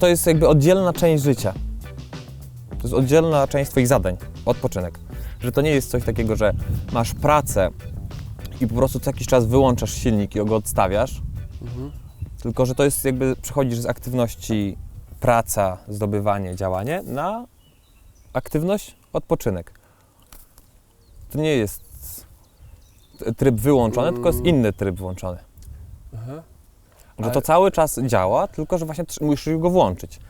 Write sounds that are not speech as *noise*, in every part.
to jest jakby oddzielna część życia. To jest oddzielna część Twoich zadań, odpoczynek. Że to nie jest coś takiego, że masz pracę i po prostu co jakiś czas wyłączasz silnik i go odstawiasz, Mhm. tylko że to jest jakby przechodzisz z aktywności praca, zdobywanie, działanie na aktywność, odpoczynek. To nie jest tryb wyłączony, tylko jest inny tryb włączony. Aha. Że to cały czas działa, tylko że właśnie musisz go włączyć.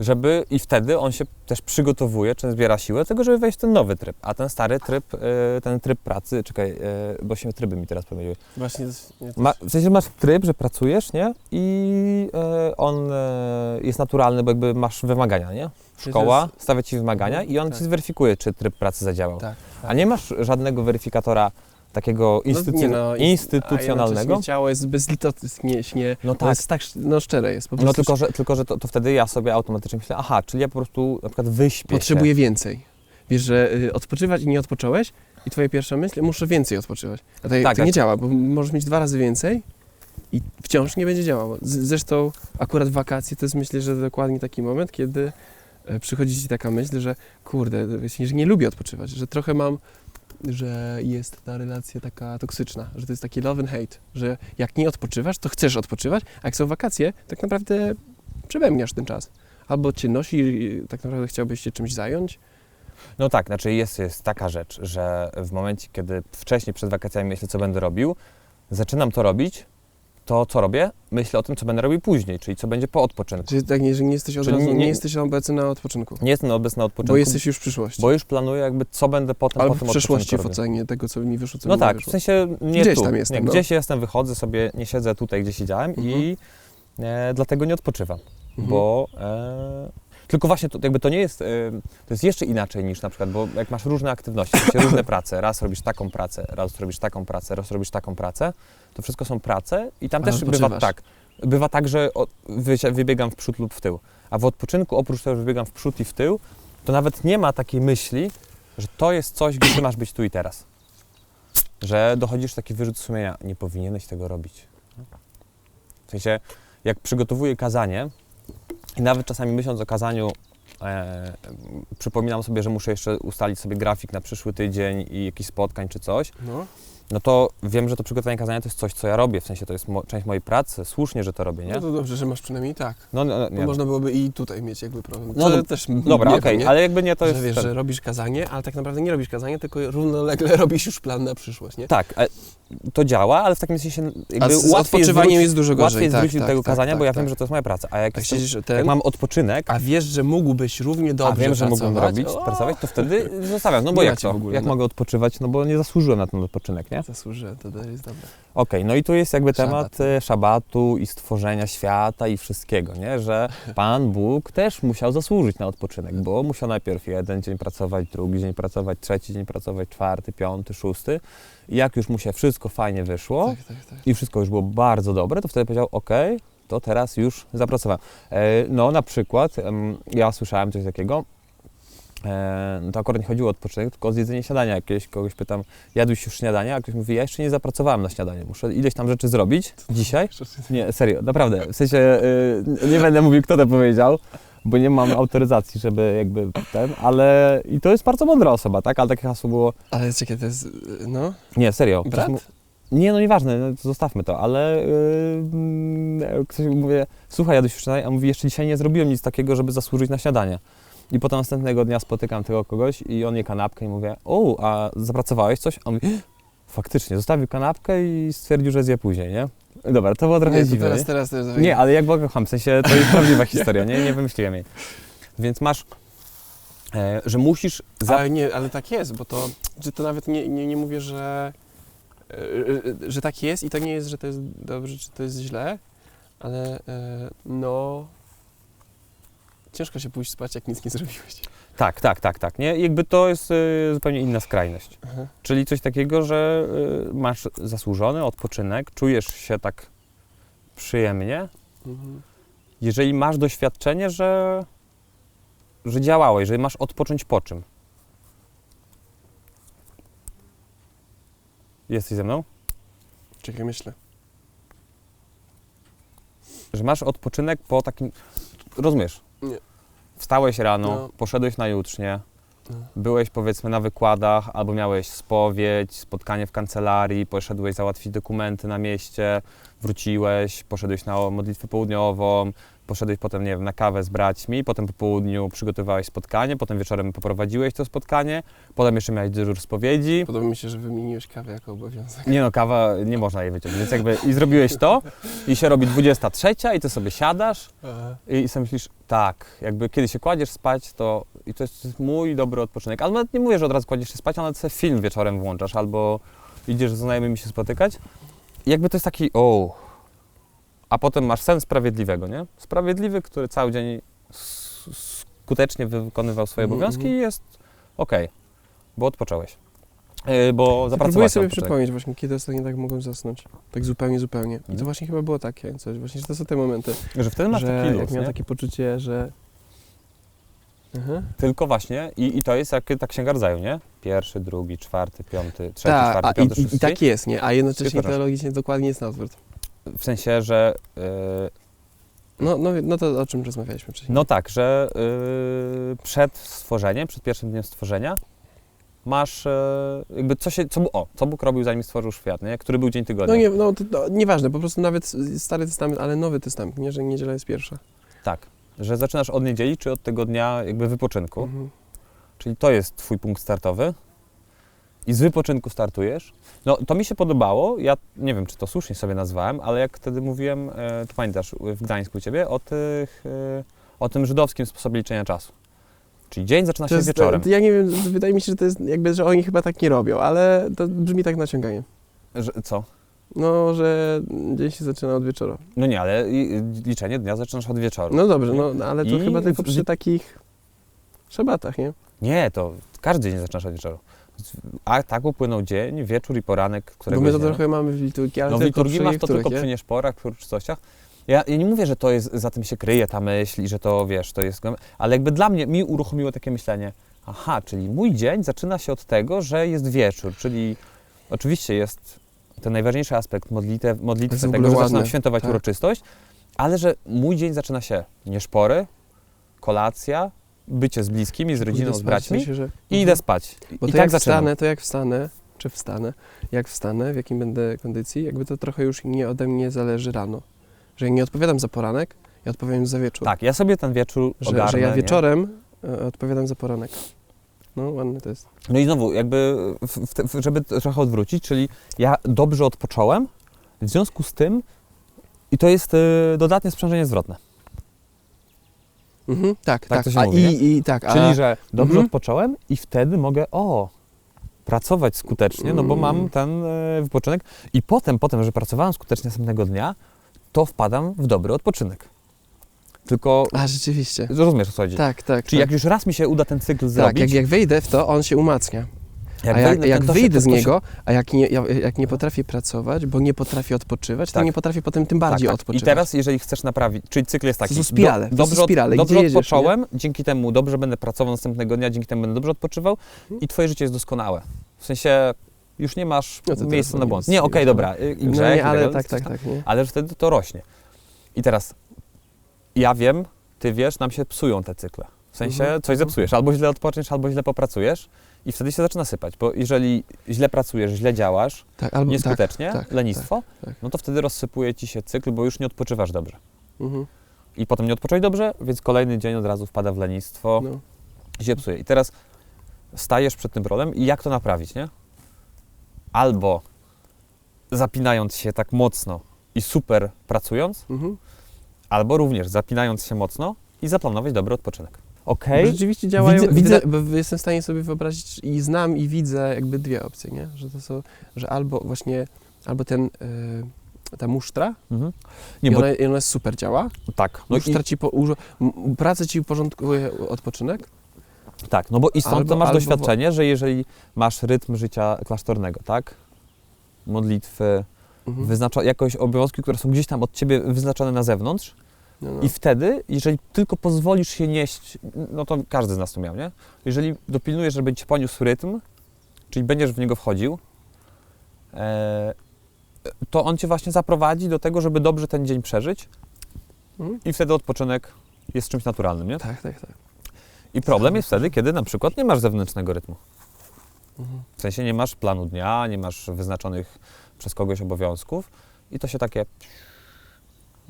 Żeby i wtedy on się też przygotowuje, czy zbiera siłę do tego, żeby wejść w ten nowy tryb. A ten stary tryb, y, ten tryb pracy, czekaj, y, bo się tryby mi teraz pomyliły. Właśnie, Ma, w sensie masz tryb, że pracujesz, nie? I e, on jest naturalny, bo jakby masz wymagania, nie? Szkoła stawia ci wymagania i on tak. ci zweryfikuje, czy tryb pracy zadziałał. tak, tak. A nie masz żadnego weryfikatora takiego instytuc- No, nie no, instytucjonalnego? A ciało jest bezlitosnie, śnie, No no tak. jest tak no, szczere jest. Po No prostu tylko, że, tylko, że to, to wtedy ja sobie automatycznie myślę, aha, czyli ja po prostu na przykład wyśpię potrzebuję się. więcej. Wiesz, że y, odpoczywać i nie odpocząłeś i twoja pierwsza myśl, muszę więcej odpoczywać. A to, Tak, to nie działa, bo możesz mieć dwa razy więcej i wciąż nie będzie działało. Zresztą akurat wakacje to jest myślę, że dokładnie taki moment, kiedy e, przychodzi ci taka myśl, że kurde, nie lubię odpoczywać, że trochę mam, że jest ta relacja taka toksyczna, że to jest taki love and hate, że jak nie odpoczywasz, to chcesz odpoczywać, a jak są wakacje, tak naprawdę przebęgniasz ten czas. Albo cię nosi, i tak naprawdę chciałbyś się czymś zająć, No tak, znaczy jest, jest taka rzecz, że w momencie, kiedy wcześniej przed wakacjami myślę, co będę robił, zaczynam to robić, to co robię? Myślę o tym, co będę robił później, czyli co będzie po odpoczynku. Czyli tak nie, że nie jesteś od razu, nie, nie- jesteś obecny na odpoczynku, Nie jestem obecny na odpoczynku, bo jesteś już w przyszłości. bo już planuję jakby, co będę potem Albo po tym w przeszłości w ocenie tego, co mi wyszło, co No mi nie tak, w wyszło. sensie nie Gdzieś tu. tam jestem, nie, no. Gdzieś jestem, wychodzę sobie, nie siedzę tutaj, gdzie siedziałem i e, dlatego nie odpoczywam, Mhm. bo... E, tylko właśnie to, jakby to nie jest, e, to jest jeszcze inaczej niż na przykład, bo jak masz różne aktywności, w różne *coughs* prace, raz robisz taką pracę, raz robisz taką pracę, raz robisz taką pracę, to wszystko są prace i tam Ale też bywa tak, bywa tak, że wybiegam w przód lub w tył, a w odpoczynku oprócz tego, że wybiegam w przód i w tył, to nawet nie ma takiej myśli, że to jest coś, gdzie masz być tu i teraz. Że dochodzisz taki wyrzut sumienia, nie powinieneś tego robić. W sensie, jak przygotowuję kazanie i nawet czasami myśląc o kazaniu, e, przypominam sobie, że muszę jeszcze ustalić sobie grafik na przyszły tydzień i jakichś spotkań czy coś, No. No to wiem, że to przygotowanie kazania to jest coś, co ja robię, w sensie to jest mo- część mojej pracy, słusznie, że to robię, nie? no to dobrze, że masz przynajmniej tak. No, no, nie. można byłoby i tutaj mieć jakby problem. No, Co no, też Dobra, okej, nie? ale jakby nie to że jest... wiesz, ten- że robisz kazanie, ale tak naprawdę nie robisz kazania, tylko równolegle *laughs* robisz już plan na przyszłość, nie? Tak, e, to działa, ale w takim sensie A jakby z łatwiej jest odpoczywaniem jest dużo gorzej. łatwiej tak, wrócić do tak, tego tak, kazania, tak, bo ja tak. wiem, że to jest moja praca, a jak, Tak jestem, siedzisz jak ten, mam odpoczynek, a wiesz, że mógłbyś równie dobrze a wiem, że mógłbym robić, pracować, to wtedy zostawiam. No bo jak to? jak no. mogę odpoczywać? No bo nie zasłużyłem na ten odpoczynek, nie? Zasłużę, to jest dobre. Okej, no i tu jest jakby temat Szabat. e, szabatu i stworzenia świata i wszystkiego, nie? Że *laughs* Pan Bóg też musiał zasłużyć na odpoczynek, bo musiał najpierw jeden dzień pracować, drugi dzień pracować, trzeci dzień pracować, czwarty, piąty, szósty. I jak już mu się wszystko fajnie wyszło Tak, tak, tak. i wszystko już było bardzo dobre, to wtedy powiedział, ok, to teraz już zapracowałem. E, no na przykład, ja słyszałem coś takiego, to akurat nie chodziło o odpoczynek, tylko o zjedzenie śniadania jakieś. Kogoś pytam, jadłeś już śniadanie? A ktoś mówi, ja jeszcze nie zapracowałem na śniadanie, muszę ileś tam rzeczy zrobić dzisiaj. *laughs* Nie, serio, naprawdę. W sensie y, nie będę mówił, kto to powiedział, bo nie mam autoryzacji, żeby jakby ten, ale i to jest bardzo mądra osoba, tak? Ale takie hasło było, Ale czekaj, to jest, no, nie, serio. brat? Nie, no nieważne, no, zostawmy to, ale yy, ktoś mówi, słuchaj, jadłeś już śniadanie, a mówi, jeszcze dzisiaj nie zrobiłem nic takiego, żeby zasłużyć na śniadanie. I potem następnego dnia spotykam tego kogoś i on je kanapkę i mówię, o, a zapracowałeś coś? A on mówi, faktycznie, zostawił kanapkę i stwierdził, że zje później, nie? Dobra, to było trochę Nie, dziwne, teraz, nie? teraz, teraz, Nie, ale jak Boga kocham, w sensie to jest prawdziwa historia, nie? Nie wymyśliłem jej. Więc masz, e, że musisz... Za... Ale nie, ale tak jest, bo to, że to nawet nie, nie, nie mówię, że, e, e, że tak jest i to nie jest, że to jest dobrze, czy to jest źle, ale e, no ciężko się pójść spać, jak nic nie zrobiłeś. Tak, tak, tak, tak, nie? Jakby to jest e, zupełnie inna skrajność. Aha. Czyli coś takiego, że e, masz zasłużony odpoczynek, czujesz się tak przyjemnie, Mhm. jeżeli masz doświadczenie, że, że działałeś, że masz odpocząć po czym. Jesteś ze mną? Czekaj, myślę. że masz odpoczynek po takim. rozumiesz? Nie. Wstałeś rano, No. poszedłeś na jutrznie, No. byłeś powiedzmy na wykładach, albo miałeś spowiedź, spotkanie w kancelarii, poszedłeś załatwić dokumenty na mieście, wróciłeś, poszedłeś na modlitwę południową, poszedłeś potem, nie wiem, na kawę z braćmi, potem po południu przygotowałeś spotkanie, potem wieczorem poprowadziłeś to spotkanie, potem jeszcze miałeś dyżur spowiedzi, Podoba mi się, że wymieniłeś kawę jako obowiązek. nie no, kawa, nie można jej wyciągnąć, więc jakby i zrobiłeś to i się robi 23 i ty sobie siadasz i sobie myślisz, tak, jakby kiedy się kładziesz spać, to i to jest mój dobry odpoczynek. Ale nawet nie mówię, że od razu kładziesz się spać, ale nawet sobie film wieczorem włączasz albo idziesz z znajomymi się spotykać. I jakby to jest taki, o. A potem masz sen sprawiedliwego, nie? Sprawiedliwy, który cały dzień skutecznie wykonywał swoje Mhm, obowiązki mhm. i jest okej, bo odpocząłeś. Yy, bo Próbuję zapracowałeś sobie na odpoczynek. przypomnieć właśnie, kiedy ostatnio tak mogłem zasnąć. Tak zupełnie, zupełnie. I to Mhm. właśnie chyba było takie coś, właśnie, że to są te momenty, Że wtedy masz że taki luz, jak miałem takie poczucie, że... Aha. Tylko właśnie, i, i to jest jak ta księga rodzaju, nie? Pierwszy, drugi, czwarty, piąty, trzeci, Tak, czwarty, a, piąty, i, i, szósty. i tak jest, nie? A jednocześnie teologicznie dokładnie jest na odwrót. W sensie, że. Yy, No, no, no to o czym rozmawialiśmy wcześniej. no tak, że yy, przed stworzeniem, przed pierwszym dniem stworzenia masz yy, jakby co się. Co, o, co Bóg robił zanim stworzył świat, nie? Który był dzień tygodnia. No, nie, no to, to nieważne, po prostu nawet Stary Testament, ale Nowy Testament, nie, że niedziela jest pierwsza. Tak. Że zaczynasz od niedzieli, czy od tego dnia jakby wypoczynku. Mhm. Czyli to jest twój punkt startowy. I z wypoczynku startujesz. No to mi się podobało. Ja nie wiem, czy to słusznie sobie nazwałem, ale jak wtedy mówiłem, e, to pamiętasz w Gdańsku u ciebie, o, tych, e, o tym żydowskim sposobie liczenia czasu. Czyli dzień zaczyna się jest, wieczorem. to, ja nie wiem, wydaje mi się, że to jest jakby, że oni chyba tak nie robią, ale to brzmi tak naciąganie. Że, co? No, że dzień się zaczyna od wieczora. No nie, ale liczenie dnia zaczynasz od wieczoru. No dobrze, no no, ale to I chyba tylko przy takich szabatach, nie? Nie, to każdy dzień zaczynasz od wieczoru. A tak upłynął dzień, wieczór i poranek, Bo którego my to trochę mamy w liturgii, ale No w liturgii masz to tylko nie? przy nieszporach, przy uroczystościach. Ja, ja nie mówię, że to jest, za tym się kryje ta myśl i że to, wiesz, to jest... Ale jakby dla mnie, mi uruchomiło takie myślenie, aha, czyli mój dzień zaczyna się od tego, że jest wieczór, czyli oczywiście jest ten najważniejszy aspekt modlitew, To modlitwy tego, że zaczynam świętować tak. uroczystość, ale że mój dzień zaczyna się nieszpory, kolacja, bycie z bliskimi, z rodziną, z spać, w braćmi sensie, że... i idę spać. Bo I to tak jak zaczynam. wstanę, to jak wstanę, czy wstanę, jak wstanę, w jakim będę kondycji, jakby to trochę już nie ode mnie zależy rano. Że ja nie odpowiadam za poranek, ja odpowiadam za wieczór. Tak, ja sobie ten wieczór że, ogarnę. że ja nie? wieczorem e, odpowiadam za poranek. No, ładne to jest. No i znowu, jakby, w, w, żeby trochę odwrócić, czyli ja dobrze odpocząłem, w związku z tym, i to jest y, dodatnie sprzężenie zwrotne. Mhm, tak, Tak tak. to się a mówi, i, i tak, a, Czyli, że dobrze Mhm. odpocząłem i wtedy mogę, o, pracować skutecznie, no bo mam Mm. ten y, wypoczynek. I potem, potem, że pracowałem skutecznie następnego dnia, to wpadam w dobry odpoczynek. Tylko, a rzeczywiście. rozumiesz o co chodzi? Tak, tak. Czyli tak. jak już raz mi się uda ten cykl tak, zrobić, jak, jak wejdę w to, on się umacnia. Jak jak, wejdę, jak to wyjdę z to niego, a jak nie, ja, jak nie potrafię pracować, bo nie potrafię odpoczywać, to Tak. nie potrafię potem tym bardziej tak, tak. odpoczywać. I teraz, jeżeli chcesz naprawić, czyli cykl jest taki. są spirale, to są dobrze, spirale, dobrze jedziesz, odpocząłem, dzięki temu dobrze będę pracował następnego dnia, dzięki temu będę dobrze odpoczywał Mhm. i twoje życie jest doskonałe. W sensie już nie masz No to miejsca to na nie błąd. Nie, okej, już, dobra, y, i No grzech, i nie, ale tak, coś tak, tam, tak, nie? Ale że wtedy to rośnie. I teraz ja wiem, ty wiesz, nam się psują te cykle. W sensie Mhm, coś mhm. zepsujesz, albo źle odpoczniesz, albo źle popracujesz i wtedy się zaczyna sypać, bo jeżeli źle pracujesz, źle działasz, tak albo, tak, nieskutecznie, tak, lenistwo, tak. no to wtedy rozsypuje ci się cykl, bo już nie odpoczywasz dobrze. Mhm, I potem nie odpocząłeś dobrze, więc kolejny dzień od razu wpada w lenistwo no. i się psuje. I teraz stajesz przed tym problemem i jak to naprawić, nie? Albo zapinając się tak mocno i super pracując, Mhm. albo również zapinając się mocno i zaplanować dobry odpoczynek. Bo Okej? Rzeczywiście działają, Widzę- widzę, bo jestem w stanie sobie wyobrazić i znam i widzę jakby dwie opcje, nie? Że to są, że albo właśnie, albo ten, y, ta musztra Mhm. Nie, i bo ona, i ona super działa, tak, no musztra i, ci po, m- pracę ci uporządkuje odpoczynek, tak, no bo i stąd Albo- to masz albo- doświadczenie, że jeżeli masz rytm życia klasztornego, tak? Modlitwy, mhm. wyznacza jakoś obowiązki, które są gdzieś tam od ciebie wyznaczone na zewnątrz, no, no. I wtedy, jeżeli tylko pozwolisz się nieść, no to każdy z nas to miał, nie? Jeżeli dopilnujesz, żeby ci poniósł rytm, czyli będziesz w niego wchodził, e, to on cię właśnie zaprowadzi do tego, żeby dobrze ten dzień przeżyć Mhm. i wtedy odpoczynek jest czymś naturalnym, nie? Tak, tak, tak. I problem jest wtedy, kiedy na przykład nie masz zewnętrznego rytmu. Mhm. W sensie nie masz planu dnia, nie masz wyznaczonych przez kogoś obowiązków i to się takie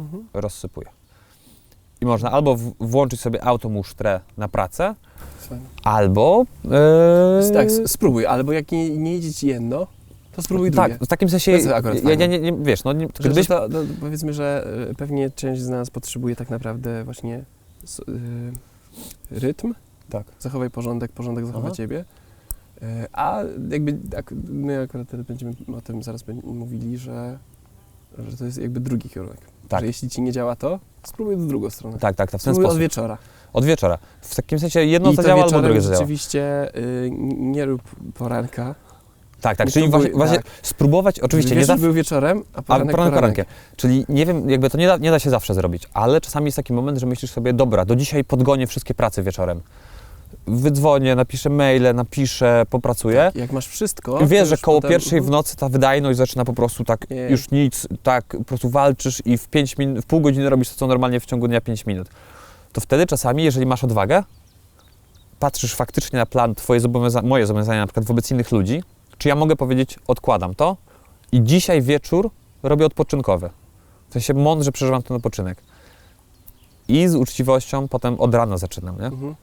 Mhm. rozsypuje. I można albo w- włączyć sobie automusztrę na pracę, Fajnie. albo... Yy, Tak, s- spróbuj, albo jak nie, nie idzie ci jedno, to spróbuj drugie. tak, w takim sensie, To jest akurat ja, fajne. ja nie, nie, wiesz, no nie, Że, gdybyś, że to, no, powiedzmy, że y, pewnie część z nas potrzebuje tak naprawdę właśnie s- y, rytm, tak. zachowaj porządek, porządek zachowa Aha. ciebie. Y, A jakby ak- my akurat teraz będziemy o tym zaraz będziemy mówili, że, że to jest jakby drugi kierunek. Tak. Że jeśli ci nie działa to, spróbuj w drugą stronę. tak, tak, tak, w ten spróbuj od sposób. wieczora. Od wieczora. W takim sensie jedno I to to działa, albo wieczorem drugie to działa. rzeczywiście y, nie rób poranka. Tak, tak, nie czyli próbuj- właśnie, właśnie tak. spróbować, oczywiście, nie Wieczór zawsze... był wieczorem, a A poranek, poranek porankiem. porankiem. Czyli nie wiem, jakby to nie da, nie da się zawsze zrobić, ale czasami jest taki moment, że myślisz sobie, dobra, do dzisiaj podgonię wszystkie prace wieczorem. Wydzwonię, napiszę maile, napiszę, popracuję. Jak masz wszystko... I wiesz, że koło potem- pierwszej w nocy ta wydajność zaczyna po prostu tak, Nie. już nic, tak, po prostu walczysz i w, pięć min- w pół godziny robisz to, co normalnie w ciągu dnia 5 minut. To wtedy czasami, jeżeli masz odwagę, patrzysz faktycznie na plan, twoje zobowiąza- moje zobowiązania na przykład wobec innych ludzi, czy ja mogę powiedzieć, odkładam to i dzisiaj wieczór robię odpoczynkowy. W sensie mądrze przeżywam ten odpoczynek. I z uczciwością potem od rana zaczynam, nie? Mhm.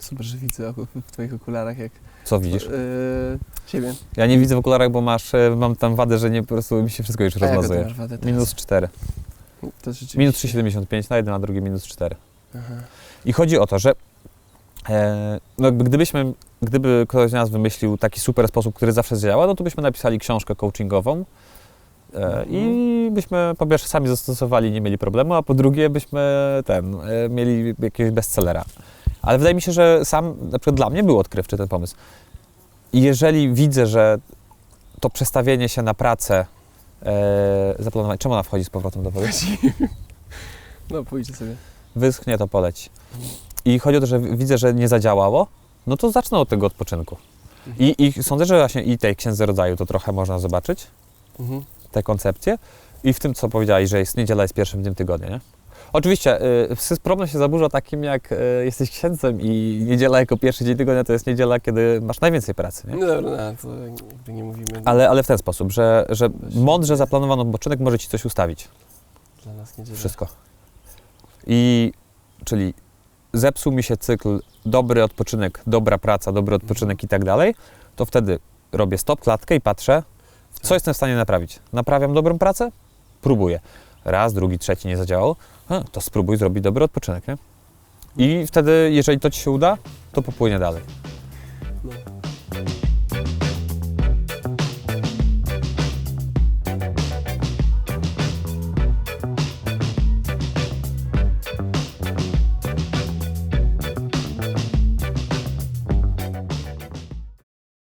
Super, że widzę w twoich okularach, jak Co widzisz? Yy, siebie. Ja nie widzę w okularach, bo masz, e, mam tam wadę, że nie, po prostu mi się wszystko już rozmazuje. masz wadę teraz? Minus 4. To rzeczywiście. Minus 3,75 na jeden, a drugi minus 4. Aha. I chodzi o to, że e, no gdybyśmy, gdyby ktoś z nas wymyślił taki super sposób, który zawsze działa, no to byśmy napisali książkę coachingową e, i byśmy po pierwsze sami zastosowali, nie mieli problemu, a po drugie byśmy ten, mieli jakiegoś bestsellera. Ale wydaje mi się, że sam, na przykład dla mnie był odkrywczy ten pomysł. I jeżeli widzę, że to przestawienie się na pracę e, zaplanować, czemu ona wchodzi z powrotem do wody? *laughs* No pójdzie sobie. wyschnie, to poleci. I chodzi o to, że widzę, że nie zadziałało, no to zacznę od tego odpoczynku. I, I sądzę, że właśnie i tej księdze rodzaju to trochę można zobaczyć, Mhm. te koncepcje. I w tym, co powiedziałeś, że jest niedziela jest pierwszym dniem tygodnia, nie? Oczywiście y, problem się zaburza takim, jak y, jesteś księdzem i niedziela jako pierwszy dzień tygodnia to jest niedziela, kiedy masz najwięcej pracy, nie? No dobra, no, to jakby nie mówimy. Ale, ale w ten sposób, że, że mądrze zaplanowany odpoczynek może Ci coś ustawić. Dla nas nie dzieje. Wszystko. I czyli zepsuł mi się cykl dobry odpoczynek, dobra praca, dobry odpoczynek i tak dalej, to wtedy robię stop klatkę i patrzę, co Tak. jestem w stanie naprawić. Naprawiam dobrą pracę? Próbuję raz, drugi, trzeci nie zadziałał, to spróbuj zrobić dobry odpoczynek, nie? I wtedy, jeżeli to Ci się uda, to popłynie dalej. No.